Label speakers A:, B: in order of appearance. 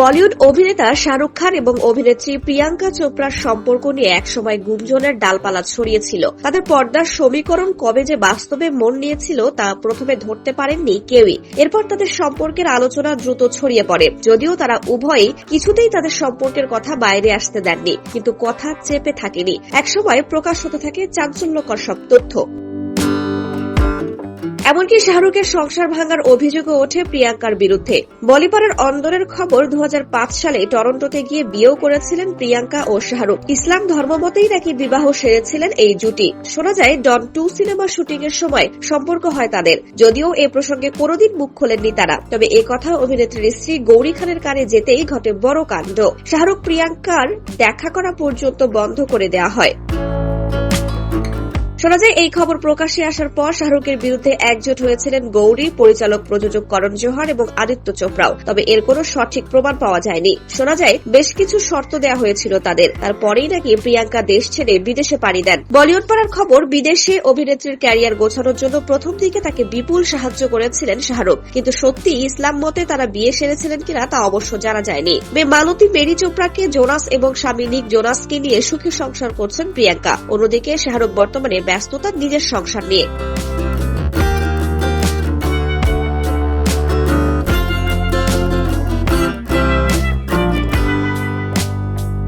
A: বলিউড অভিনেতা শাহরুখ খান এবং অভিনেত্রী প্রিয়াঙ্কা চোপড়ার সম্পর্ক নিয়ে একসময় গুঞ্জনের ডালপালা ছড়িয়েছিল। তাদের পর্দার সমীকরণ কবে যে বাস্তবে মন নিয়েছিল তা প্রথমে ধরতে পারেননি কেউই। এরপর তাদের সম্পর্কের আলোচনা দ্রুত ছড়িয়ে পড়ে। যদিও তারা উভয়ই কিছুতেই তাদের সম্পর্কের কথা বাইরে আসতে দেননি, কিন্তু কথা চেপে থাকেনি। একসময় প্রকাশ হতে থাকে চাঞ্চল্যকর সব তথ্য। এমনকি শাহরুখের সংসার ভাঙার অভিযোগও ওঠে প্রিয়াঙ্কার বিরুদ্ধে। বলিপাড়ার অন্দরের খবর দু হাজার পাঁচ সালে টরন্টোতে গিয়ে বিয়েও করেছিলেন প্রিয়াঙ্কা ও শাহরুখ। ইসলাম ধর্মমতেই নাকি বিবাহ সেরেছিলেন এই জুটি। শোনা যায়, ডন টু সিনেমা শুটিং এর সময় সম্পর্ক হয় তাদের। যদিও এ প্রসঙ্গে কোনোদিন মুখ খোলেননি তারা। তবে এ কথা অভিনেত্রীর স্ত্রী গৌরী খানের কানে যেতেই ঘটে বড় কাণ্ড। শাহরুখ প্রিয়াঙ্কার দেখা করা পর্যন্ত বন্ধ করে দেওয়া হয়। শোনা যায়, এই খবর প্রকাশ্যে আসার পর শাহরুখের বিরুদ্ধে একজোট হয়েছিলেন গৌরী, পরিচালক প্রযোজক করণ জোহর এবং আদিত্য চোপড়াও। তবে এর কোনো সঠিক প্রমাণ পাওয়া যায়নি। শোনা যায়, বেশ কিছু শর্ত দেওয়া হয়েছিল তাদের। তারপরেই নাকি প্রিয়াঙ্কা দেশ ছেড়ে বিদেশে পাড়ি দেন। বলিউড পাড়ার খবর, বিদেশে অভিনেত্রীর ক্যারিয়ার গোছানোর জন্য প্রথম দিকে তাকে বিপুল সাহায্য করেছিলেন শাহরুখ। কিন্তু সত্যি ইসলাম মতে তারা বিয়ে সেরেছিলেন কিনা তা অবশ্য জানা যায়নি। মেয়ে মালতী মেরি চোপড়াকে জোনাস এবং স্বামী নিক জোনাসকে নিয়ে সুখী সংসার করছেন প্রিয়াঙ্কা। অন্যদিকে শাহরুখ বর্তমানে ব্যস্ততা নিজের সংসার নিয়ে।